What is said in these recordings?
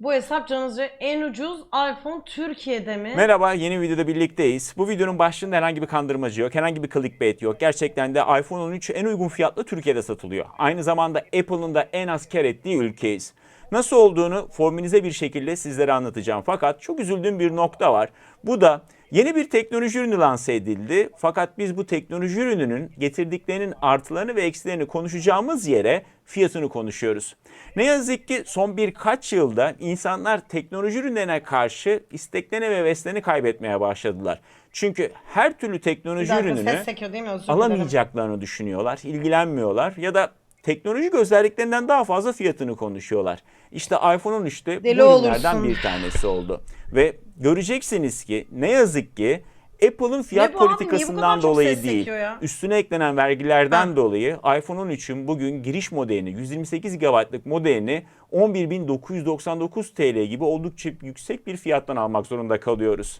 Bu hesap canınızca en ucuz iPhone Türkiye'de mi? Merhaba, yeni videoda birlikteyiz. Bu videonun başlığında herhangi bir kandırmacı yok, herhangi bir clickbait yok. Gerçekten de iPhone 13 en uygun fiyatla Türkiye'de satılıyor. Aynı zamanda Apple'ın da en az kar ettiği ülkeyiz. Nasıl olduğunu formülize bir şekilde sizlere anlatacağım. Fakat çok üzüldüğüm bir nokta var. Bu da yeni bir teknoloji ürünü lanse edildi. Fakat biz bu teknoloji ürününün getirdiklerinin artılarını ve eksilerini konuşacağımız yere fiyatını konuşuyoruz. Ne yazık ki son birkaç yılda insanlar teknoloji ürünlerine karşı isteklerini ve heveslerini kaybetmeye başladılar. Çünkü her türlü teknoloji ürününü sekiyor alamayacaklarını düşünüyorlar, ilgilenmiyorlar ya da teknolojik özelliklerinden daha fazla fiyatını konuşuyorlar. İşte iPhone 13 de Deli bu ürünlerden olursun. bir tanesi oldu. Ve göreceksiniz ki ne yazık ki Apple'ın fiyat Ne bu abi? Niye bu politikasından kadar çok dolayı ses değil, sekiyor ya? üstüne eklenen vergilerden Ha. dolayı iPhone 13'ün bugün giriş modelini, 128 GB'lık modelini 11.999 TL gibi oldukça yüksek bir fiyattan almak zorunda kalıyoruz.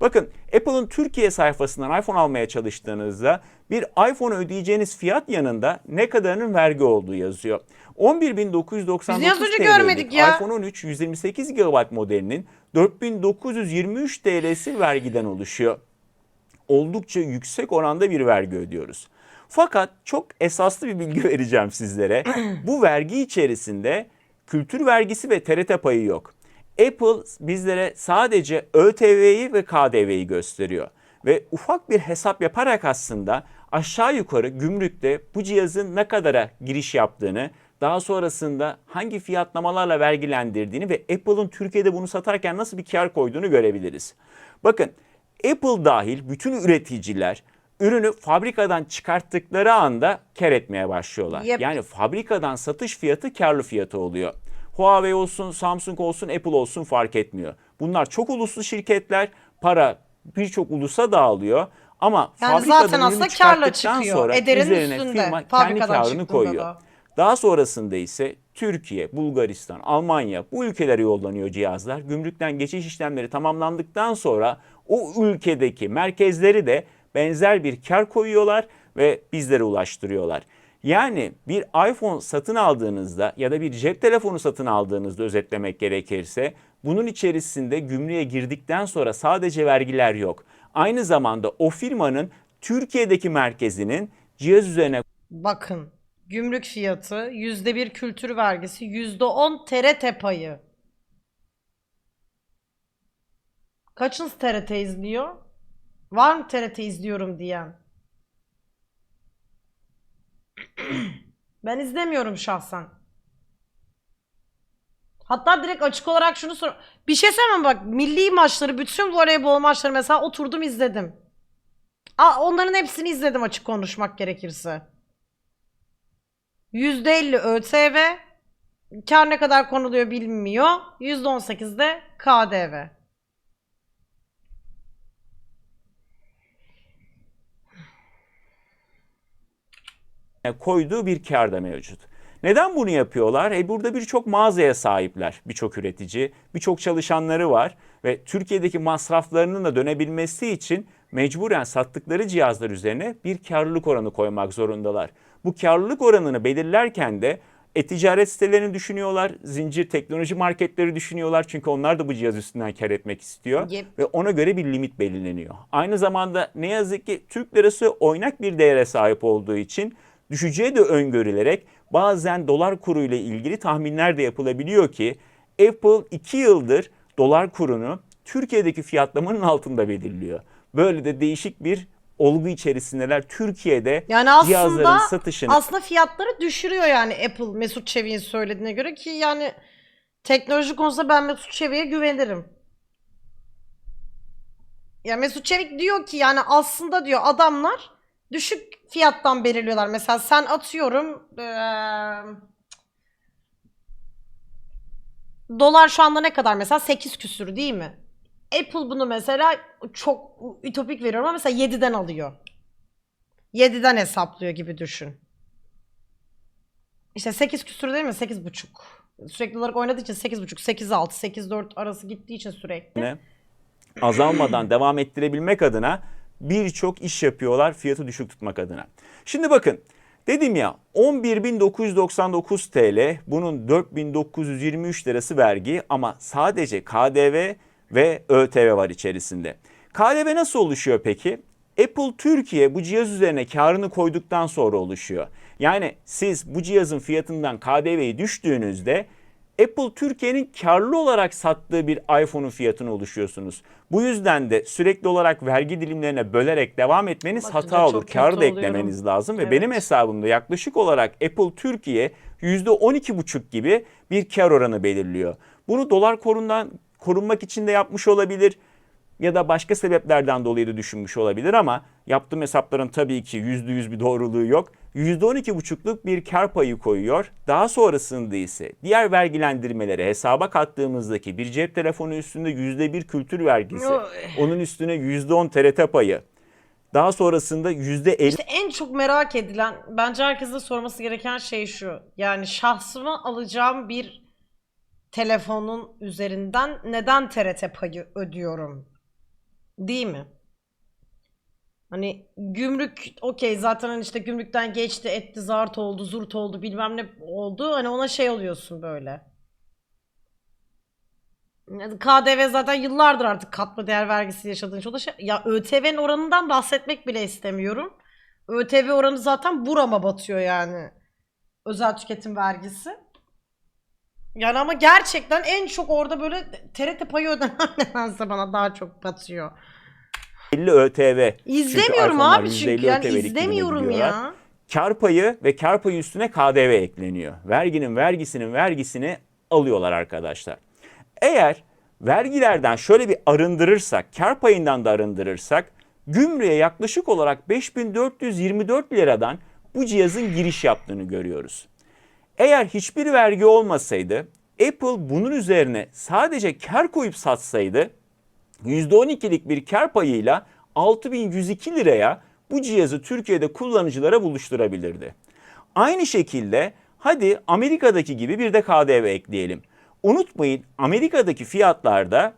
Bakın Apple'ın Türkiye sayfasından iPhone almaya çalıştığınızda bir iPhone ödeyeceğiniz fiyat yanında ne kadarının vergi olduğu yazıyor. 11.999 Biz az önce TL'lik görmedik ya? iPhone 13 128 GB modelinin 4923 TL'si vergiden oluşuyor oldukça yüksek oranda bir vergi ödüyoruz. Fakat çok esaslı bir bilgi vereceğim sizlere. Bu vergi içerisinde kültür vergisi ve TRT payı yok. Apple bizlere sadece ÖTV'yi ve KDV'yi gösteriyor. Ve ufak bir hesap yaparak aslında aşağı yukarı gümrükte bu cihazın ne kadara giriş yaptığını, daha sonrasında hangi fiyatlamalarla vergilendirdiğini ve Apple'ın Türkiye'de bunu satarken nasıl bir kar koyduğunu görebiliriz. Bakın Apple dahil bütün üreticiler ürünü fabrikadan çıkarttıkları anda kar etmeye başlıyorlar. Yep. Yani fabrikadan satış fiyatı karlı fiyatı oluyor. Huawei olsun, Samsung olsun, Apple olsun fark etmiyor. Bunlar çok uluslu şirketler. Para birçok ulusa dağılıyor. Ama Yani fabrikadan zaten aslında karla çıkıyor. sonra Ederin üzerine üstünde. firma kendi karını koyuyor. da. Daha sonrasında ise Türkiye, Bulgaristan, Almanya bu ülkelere yollanıyor cihazlar. Gümrükten geçiş işlemleri tamamlandıktan sonra o ülkedeki merkezleri de benzer bir kar koyuyorlar ve bizlere ulaştırıyorlar. Yani bir iPhone satın aldığınızda ya da bir cep telefonu satın aldığınızda özetlemek gerekirse bunun içerisinde gümrüğe girdikten sonra sadece vergiler yok. Aynı zamanda o firmanın Türkiye'deki merkezinin cihaz üzerine Bakın gümrük fiyatı yüzde bir kültür vergisi yüzde on TRT payı. Kaçınız TRT izliyor? Var mı TRT izliyorum diyen? ben izlemiyorum şahsen. Hatta direkt açık olarak şunu sor. Bir şey söyleyeyim bak milli maçları bütün voleybol maçları mesela oturdum izledim. Aa, onların hepsini izledim açık konuşmak gerekirse. %50 ÖTV, kar ne kadar konuluyor bilinmiyor. %18 de KDV. Koyduğu bir kar da mevcut. Neden bunu yapıyorlar? E burada birçok mağazaya sahipler, birçok üretici, birçok çalışanları var ve Türkiye'deki masraflarının da dönebilmesi için mecburen sattıkları cihazlar üzerine bir karlılık oranı koymak zorundalar. Bu karlılık oranını belirlerken de e-ticaret sitelerini düşünüyorlar, zincir teknoloji marketleri düşünüyorlar çünkü onlar da bu cihaz üstünden kar etmek istiyor Yep. ve ona göre bir limit belirleniyor. Aynı zamanda ne yazık ki Türk lirası oynak bir değere sahip olduğu için düşeceği de öngörülerek bazen dolar kuru ile ilgili tahminler de yapılabiliyor ki Apple 2 yıldır dolar kurunu Türkiye'deki fiyatlamanın altında belirliyor. Böyle de değişik bir olgu içerisindeler. Türkiye'de Yani aslında cihazların satışını aslında fiyatları düşürüyor yani Apple Mesut Çevik'in söylediğine göre ki yani teknoloji konusunda ben Mesut Çevik'e güvenirim. Ya Mesut Çevik diyor ki yani aslında diyor adamlar düşük fiyattan belirliyorlar. Mesela sen atıyorum eee, dolar şu anda ne kadar mesela 8 küsür değil mi? Apple bunu mesela çok ütopik veriyorum ama mesela 7'den alıyor. 7'den hesaplıyor gibi düşün. İşte 8 küsür değil mi? 8 buçuk. Sürekli olarak oynadığı için 8 buçuk, 8 6, 8 4 arası gittiği için sürekli. azalmadan devam ettirebilmek adına birçok iş yapıyorlar fiyatı düşük tutmak adına. Şimdi bakın Dedim ya 11.999 TL bunun 4.923 lirası vergi ama sadece KDV ve ÖTV var içerisinde. KDV nasıl oluşuyor peki? Apple Türkiye bu cihaz üzerine karını koyduktan sonra oluşuyor. Yani siz bu cihazın fiyatından KDV'yi düştüğünüzde Apple Türkiye'nin karlı olarak sattığı bir iPhone'un fiyatını oluşuyorsunuz. Bu yüzden de sürekli olarak vergi dilimlerine bölerek devam etmeniz Bakınca hata olur. Karı da oluyorum. eklemeniz lazım ve Evet. benim hesabımda yaklaşık olarak Apple Türkiye %12,5 gibi bir kar oranı belirliyor. Bunu dolar korundan korunmak için de yapmış olabilir ya da başka sebeplerden dolayı da düşünmüş olabilir ama yaptığım hesapların tabii ki %100 bir doğruluğu yok. %12,5'luk bir kar payı koyuyor. Daha sonrasında ise diğer vergilendirmeleri hesaba kattığımızdaki bir cep telefonu üstünde %1 kültür vergisi, onun üstüne %10 TRT payı, daha sonrasında %50 İşte en çok merak edilen, bence herkesin sorması gereken şey şu. Yani şahsıma alacağım bir telefonun üzerinden neden TRT payı ödüyorum? Değil mi? Hani gümrük okey zaten hani işte gümrükten geçti etti zart oldu zurt oldu bilmem ne oldu hani ona şey oluyorsun böyle. Yani KDV zaten yıllardır artık katma değer vergisi yaşadığın için şey, ya ÖTV'nin oranından bahsetmek bile istemiyorum. ÖTV oranı zaten burama batıyor yani. Özel tüketim vergisi. Yani ama gerçekten en çok orada böyle TRT payı ödenen nedense bana daha çok batıyor. ÖTV. İzlemiyorum iPhone'lar abi çünkü %50 yani izlemiyorum ya. Kar payı ve kar payı üstüne KDV ekleniyor. Verginin vergisinin vergisini alıyorlar arkadaşlar. Eğer vergilerden şöyle bir arındırırsak, kar payından da arındırırsak gümrüğe yaklaşık olarak 5424 liradan bu cihazın giriş yaptığını görüyoruz. Eğer hiçbir vergi olmasaydı Apple bunun üzerine sadece kar koyup satsaydı %12'lik bir kar payıyla 6102 liraya bu cihazı Türkiye'de kullanıcılara buluşturabilirdi. Aynı şekilde hadi Amerika'daki gibi bir de KDV ekleyelim. Unutmayın Amerika'daki fiyatlarda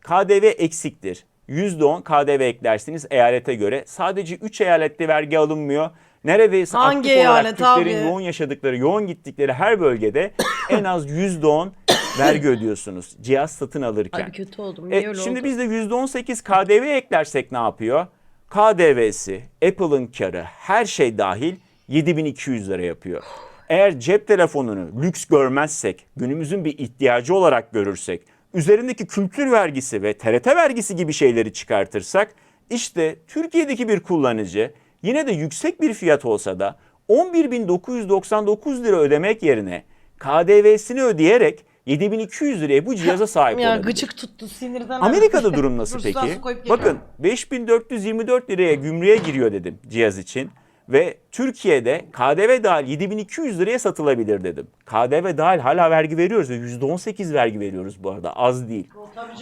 KDV eksiktir. %10 KDV eklersiniz eyalete göre. Sadece 3 eyalette vergi alınmıyor. Neredeyse Hangi aktif olarak eyalet Türklerin abi? yoğun yaşadıkları, yoğun gittikleri her bölgede en az %10 vergi ödüyorsunuz cihaz satın alırken. Ay kötü oldum. Niye E, öyle şimdi oldu? biz de %18 KDV eklersek ne yapıyor? KDV'si, Apple'ın karı, her şey dahil 7200 lira yapıyor. Eğer cep telefonunu lüks görmezsek, günümüzün bir ihtiyacı olarak görürsek, üzerindeki kültür vergisi ve TRT vergisi gibi şeyleri çıkartırsak, işte Türkiye'deki bir kullanıcı yine de yüksek bir fiyat olsa da 11.999 lira ödemek yerine KDV'sini ödeyerek 7200 liraya bu cihaza sahip Ya olabilir. gıcık tuttu sinirden. Amerika'da durum nasıl peki? Bakın 5424 liraya gümrüğe giriyor dedim cihaz için. Ve Türkiye'de KDV dahil 7200 liraya satılabilir dedim. KDV dahil hala vergi veriyoruz ve %18 vergi veriyoruz bu arada az değil.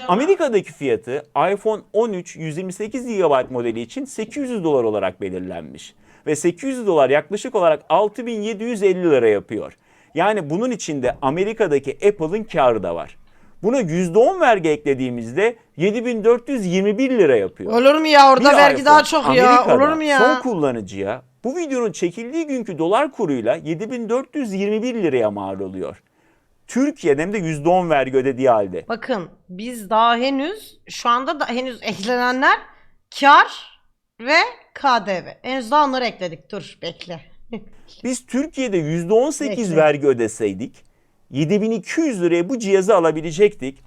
Amerika'daki fiyatı iPhone 13 128 GB modeli için 800 dolar olarak belirlenmiş. Ve 800 dolar yaklaşık olarak 6750 lira yapıyor. Yani bunun içinde Amerika'daki Apple'ın karı da var. Buna %10 vergi eklediğimizde 7421 lira yapıyor. Olur mu ya orada Bir vergi iPhone daha çok ya. Amerika'da Olur mu ya? Son kullanıcıya bu videonun çekildiği günkü dolar kuruyla 7421 liraya mal oluyor. Türkiye'de hem de %10 vergi ödediği halde. Bakın biz daha henüz şu anda da henüz eklenenler kar ve KDV. Henüz daha onları ekledik. Dur bekle. Biz Türkiye'de %18 Bekle. vergi ödeseydik 7200 liraya bu cihazı alabilecektik.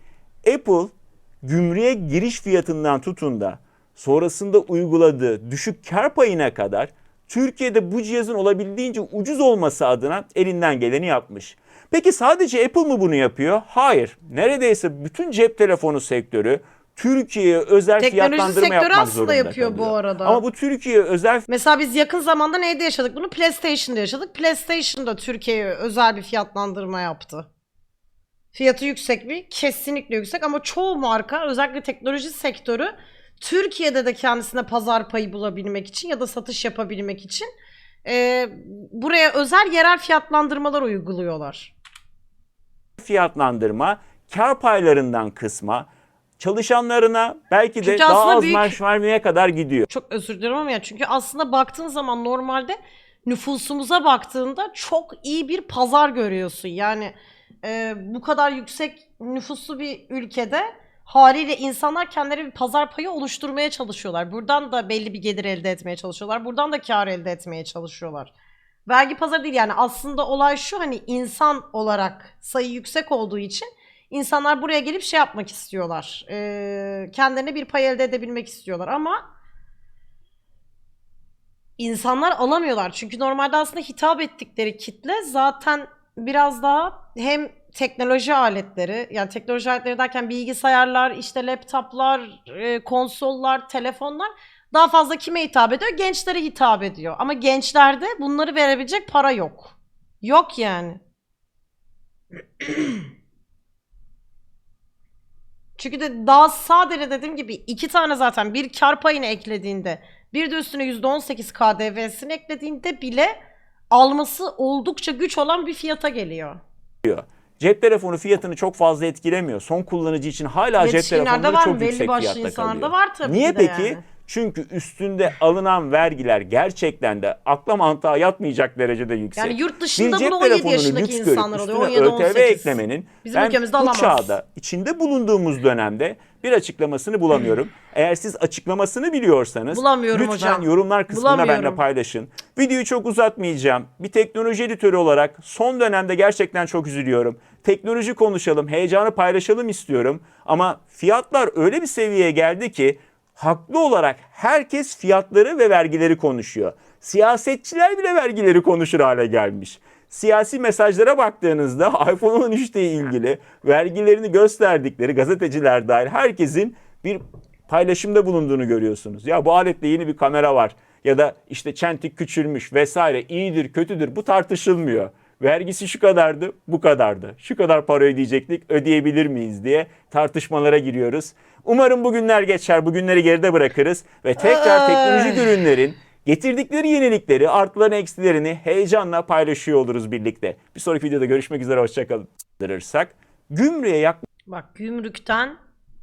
Apple gümrüğe giriş fiyatından tutun da sonrasında uyguladığı düşük kar payına kadar Türkiye'de bu cihazın olabildiğince ucuz olması adına elinden geleni yapmış. Peki sadece Apple mı bunu yapıyor? Hayır. Neredeyse bütün cep telefonu sektörü Türkiye'ye özel Teknoloji fiyatlandırma sektörü yapmak aslında zorunda yapıyor bu arada. Ama bu Türkiye özel Mesela biz yakın zamanda neyde yaşadık bunu? PlayStation'da yaşadık. PlayStation'da Türkiye'ye özel bir fiyatlandırma yaptı. Fiyatı yüksek mi? Kesinlikle yüksek ama çoğu marka özellikle teknoloji sektörü Türkiye'de de kendisine pazar payı bulabilmek için ya da satış yapabilmek için e, buraya özel yerel fiyatlandırmalar uyguluyorlar. fiyatlandırma, kar paylarından kısma, çalışanlarına belki de Çünkü daha az büyük- maaş vermeye kadar gidiyor. Çok özür dilerim ama ya çünkü aslında baktığın zaman normalde nüfusumuza baktığında çok iyi bir pazar görüyorsun. Yani e, bu kadar yüksek nüfuslu bir ülkede haliyle insanlar kendileri bir pazar payı oluşturmaya çalışıyorlar. Buradan da belli bir gelir elde etmeye çalışıyorlar. Buradan da kar elde etmeye çalışıyorlar. Vergi pazarı değil yani aslında olay şu hani insan olarak sayı yüksek olduğu için insanlar buraya gelip şey yapmak istiyorlar. Ee, kendilerine bir pay elde edebilmek istiyorlar ama insanlar alamıyorlar. Çünkü normalde aslında hitap ettikleri kitle zaten biraz daha hem teknoloji aletleri yani teknoloji aletleri derken bilgisayarlar, işte laptoplar, e, konsollar, telefonlar daha fazla kime hitap ediyor? Gençlere hitap ediyor. Ama gençlerde bunları verebilecek para yok. Yok yani. Çünkü de daha sadece dediğim gibi iki tane zaten bir kar payını eklediğinde bir de üstüne %18 KDV'sini eklediğinde bile alması oldukça güç olan bir fiyata geliyor. Cep telefonu fiyatını çok fazla etkilemiyor. Son kullanıcı için hala cep Yetişkinlerde telefonları var çok? Belli yüksek başlı fiyatta insanlarda kalıyor. var tabii Niye ki de peki? yani. Çünkü üstünde alınan vergiler gerçekten de akla mantığa yatmayacak derecede yüksek. Yani yurt dışında bunu 17 telefonunu yaşındaki insanlar alıyor, üstüne 17-18. ÖTV eklemenin Bizim ben ülkemizde bu alamaz. çağda içinde bulunduğumuz dönemde bir açıklamasını bulamıyorum. Eğer siz açıklamasını biliyorsanız lütfen hocam. yorumlar kısmında benimle paylaşın. Videoyu çok uzatmayacağım. Bir teknoloji editörü olarak son dönemde gerçekten çok üzülüyorum. Teknoloji konuşalım, heyecanı paylaşalım istiyorum. Ama fiyatlar öyle bir seviyeye geldi ki haklı olarak herkes fiyatları ve vergileri konuşuyor. Siyasetçiler bile vergileri konuşur hale gelmiş. Siyasi mesajlara baktığınızda iPhone 13 ile ilgili vergilerini gösterdikleri gazeteciler dahil herkesin bir paylaşımda bulunduğunu görüyorsunuz. Ya bu aletle yeni bir kamera var ya da işte çentik küçülmüş vesaire iyidir kötüdür bu tartışılmıyor. Vergisi şu kadardı, bu kadardı. Şu kadar para ödeyecektik, ödeyebilir miyiz diye tartışmalara giriyoruz. Umarım bu günler geçer, bu günleri geride bırakırız ve tekrar Ay. teknolojik ürünlerin getirdikleri yenilikleri, artılarını, eksilerini heyecanla paylaşıyor oluruz birlikte. Bir sonraki videoda görüşmek üzere, hoşçakalın. Gümrüğe yak Bak gümrükten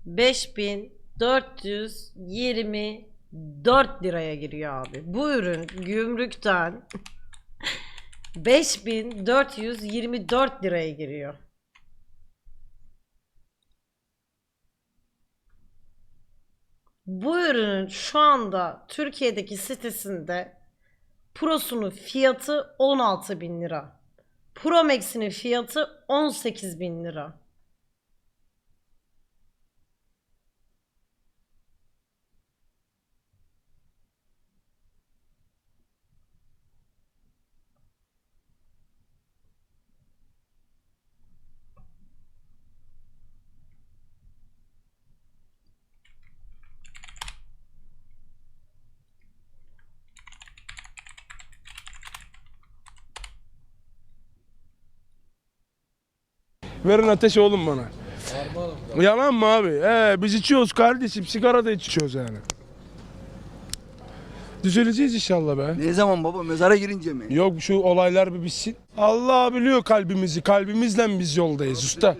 5424 liraya giriyor abi. Bu ürün gümrükten 5424 liraya giriyor. Bu ürünün şu anda Türkiye'deki sitesinde Pro'sunun fiyatı 16 bin lira. Pro Max'inin fiyatı 18 bin lira. Verin ateş oğlum bana. Yalan mı abi? Ee, biz içiyoruz kardeşim. Sigara da içiyoruz yani. Düzeleceğiz inşallah be. Ne zaman baba mezara girince mi? Yok şu olaylar bir bitsin. Allah biliyor kalbimizi. Kalbimizle biz yoldayız usta.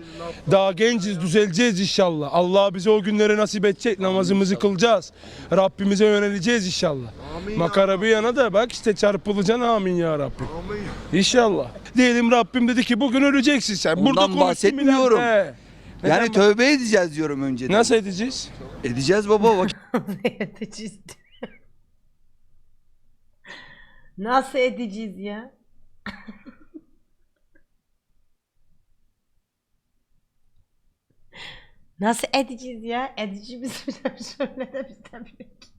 Daha genciz düzeleceğiz inşallah. Allah bize o günleri nasip edecek. Namazımızı kılacağız. Rabbimize yöneleceğiz inşallah. Makara bir yana da bak işte çarpılacaksın amin ya Rabbim. İnşallah. Diyelim Rabbim dedi ki bugün öleceksin sen. Burada Ondan konuş, bahsetmiyorum. kiminle- He. Yani tövbe edeceğiz diyorum önceden. Nasıl edeceğiz? Edeceğiz baba bak. edeceğiz. Nasıl edeceğiz ya? Nasıl edeceğiz ya? Edeceğimiz söyle de biz de.